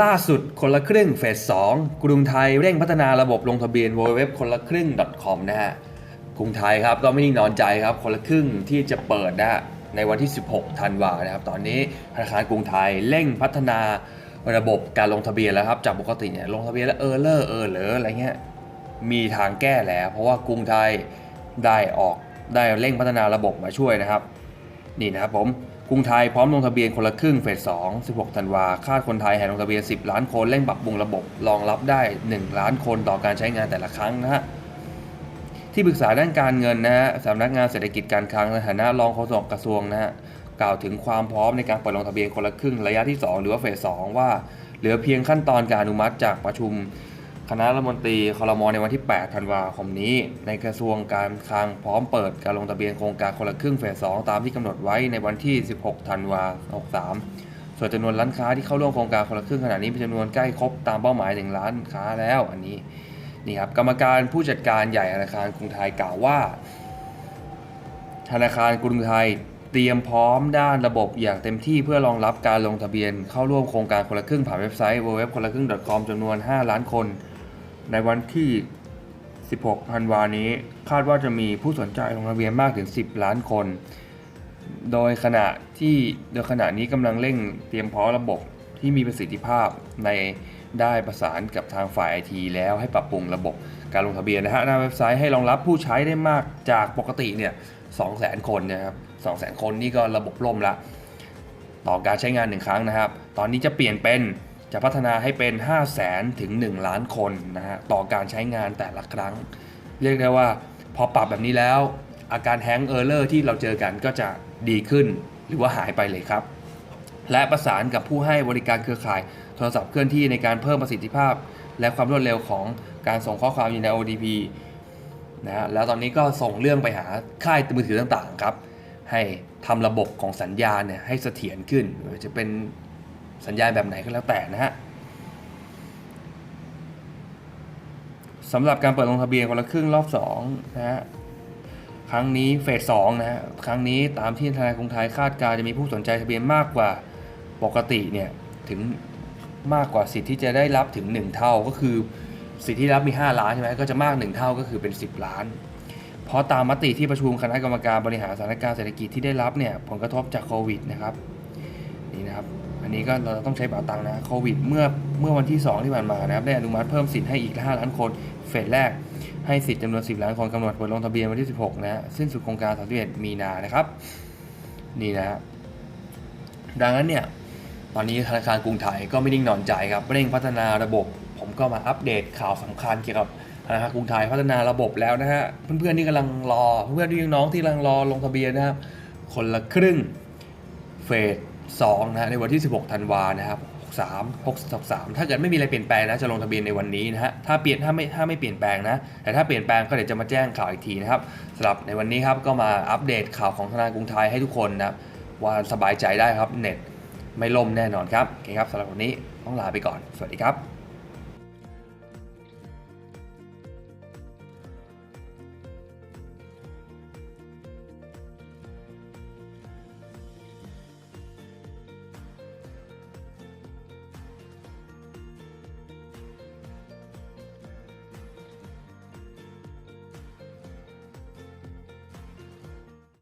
ล่าสุดคนละครึ่งเฟส 2 กรุงไทยเร่งพัฒนาระบบลงทะเบียน www คนละครึ่ง .com นะฮะกรุงไทยครับก็ไม่นิ่งนอนใจครับ คนละครึ่งที่จะเปิดนะฮะในวันที่ 16 ธันวานะครับ ตอนนี้ธนาคารกรุงไทยเร่งพัฒนาระบบการลงทะเบียนแล้วครับ จากปกติเนี่ยลงทะเบียนแล้วเออเลอร์เออเหลออะไรเงี้ยมีทางแก้แล้ว เพราะว่ากรุงไทยได้ออกได้เร่งพัฒนาระบบมาช่วยนะครับ นี่นะครับผม กรุงไทยพร้อมลงทะเบียนคนละครึ่งเฟส2 16 ธันวา คาดคนไทยแห่ลงทะเบียน 10 ล้านคนเร่งปรับปรุงระบบ รองรับได้ 1 ล้านคนต่อการใช้งานแต่ละครั้งนะฮะ ที่ปรึกษาด้านการเงินนะฮะสำนักงานเศรษฐกิจการคลังในฐานะรองโฆษกกระทรวงนะฮะกล่าวถึงความพร้อมในการเปิดลงทะเบียนคนละครึ่งระยะที่ 2 หรือว่าเฟส2ว่า เหลือเพียงขั้นตอนการอนุมัติจากประชุม คณะรัฐมนตรีคอรมอในวันที่ 8 ธันวาคมนี้ ในกระทรวงการคลังพร้อมเปิดการลงทะเบียนโครงการคนละครึ่งเฟส 2 ตามที่กำหนดไว้ในวันที่ 16 ธันวา63 ส่วนจำนวนร้านค้าที่เข้าร่วมโครงการคนละครึ่งขณะนี้มีจำนวนใกล้ครบตามเป้าหมาย1ล้านค้าแล้วอันนี้นี่ครับกรรมการผู้จัดการใหญ่ธนาคารกรุงไทยกล่าวว่า ธนาคารกรุงไทยเตรียมพร้อมด้านระบบอย่างเต็มที่เพื่อรองรับการลงทะเบียนเข้าร่วมโครงการคนละครึ่งผ่านเว็บไซต์ www คนละครึ่ง .com จำนวน 5 ล้านคน ในวันที่ 16 ธันวานี้ คาดว่าจะมีผู้สนใจลงทะเบียนมากถึง 10 ล้านคน โดยขณะที่โดยขณะนี้กำลังเร่งเตรียมพร้อมระบบที่มีประสิทธิภาพในได้ประสานกับทางฝ่ายไอทีแล้วให้ปรับปรุงระบบการลงทะเบียนนะฮะหน้าเว็บไซต์ให้รองรับผู้ใช้ได้มากจากปกติเนี่ย200,000 คนนะครับ200,000 คนนี่ก็ระบบล่มละ ต่อการใช้งานหนึ่งครั้งนะครับ ตอนนี้จะเปลี่ยนเป็น จะพัฒนาให้เป็น 5 0 0แสนถึง 1 ล้านคนนะฮะต่อการใช้งานแต่ละครั้ง เรียกได้ว่าพอปรับแบบนี้แล้ว อาการแฮงเออร์เลอร์ที่เราเจอกันก็จะดีขึ้นหรือว่าหายไปเลยครับ และประสานกับผู้ให้บริการเครือข่ายโทรศัพท์เคลื่อนที่ในการเพิ่มประสิทธิภาพ และความรวดเร็วของการส่งข้อความอยู่ใน ODP นะฮะแล้วตอนนี้ก็ส่งเรื่องไปหาค่ายมือถือต่างๆครับให้ทำระบบของสัญญาณเนี่ยให้เสถียรขึ้นหรือจะเป็น สัญญาณแบบไหนก็แล้วแต่นะฮะสำหรับการเปิดลงทะเบียนคนละครึ่งรอบ2นะฮะครั้งนี้เฟส2นะฮะครั้งนี้ตามที่ธนาคารกรุงไทยคาดการจะมีผู้สนใจทะเบียนมากกว่าปกติเนี่ยถึงมากกว่าสิทธิ์ที่จะได้รับถึง 1 เท่าก็คือสิทธิ์ที่รับมี 5 ล้านใช่ไหมก็จะมาก 1 เท่าก็คือเป็น 10 ล้าน เพราะตามมติที่ประชุมคณะกรรมการบริหารสถานการณ์เศรษฐกิจที่ได้รับเนี่ยผลกระทบจากโควิดนะครับนี่นะครับ อันนี้ก็เราต้องใช้เป๋าตังค์นะโควิดเมื่อเมื่อวันที่ 2 ที่ผ่านมานะครับได้อนุมัติเพิ่มสิทธิ์ให้อีก 5 ล้านคนเฟสแรกให้สิทธิ์จำนวน 10 ล้านคนกำหนดเปิดลงทะเบียนวันที่ 16 นะฮะสิ้นสุดโครงการ 31 มีนานะครับ นี่นะดังนั้นเนี่ยตอนนี้ธนาคารกรุงไทยก็ไม่นิ่งนอนใจครับเร่งพัฒนาระบบ ผมก็มาอัปเดตข่าวสำคัญเกี่ยวกับธนาคารกรุงไทยพัฒนาระบบแล้วนะฮะเพื่อนๆที่กำลังรอเพื่อนๆที่น้องที่กำลังรอลงทะเบียนนะครับคนละครึ่งเฟส 2นะฮะในวันที่ 16ธันวานะครับ63 63ถ้าเกิดไม่มีอะไรเปลี่ยนแปลงนะจะลงทะเบียนในวันนี้นะฮะถ้าเปลี่ยนถ้าไม่ถ้าไม่เปลี่ยนแปลงนะ แต่ถ้าเปลี่ยนแปลงก็เดี๋ยวจะมาแจ้งข่าวอีกทีนะครับสำหรับในวันนี้ครับก็มาอัปเดตข่าวของธนาคารกรุงไทยให้ทุกคนนะว่าสบายใจได้ครับเน็ตไม่ล่มแน่นอนครับโอเคครับสำหรับวันนี้ต้องลาไปก่อน สวัสดีครับ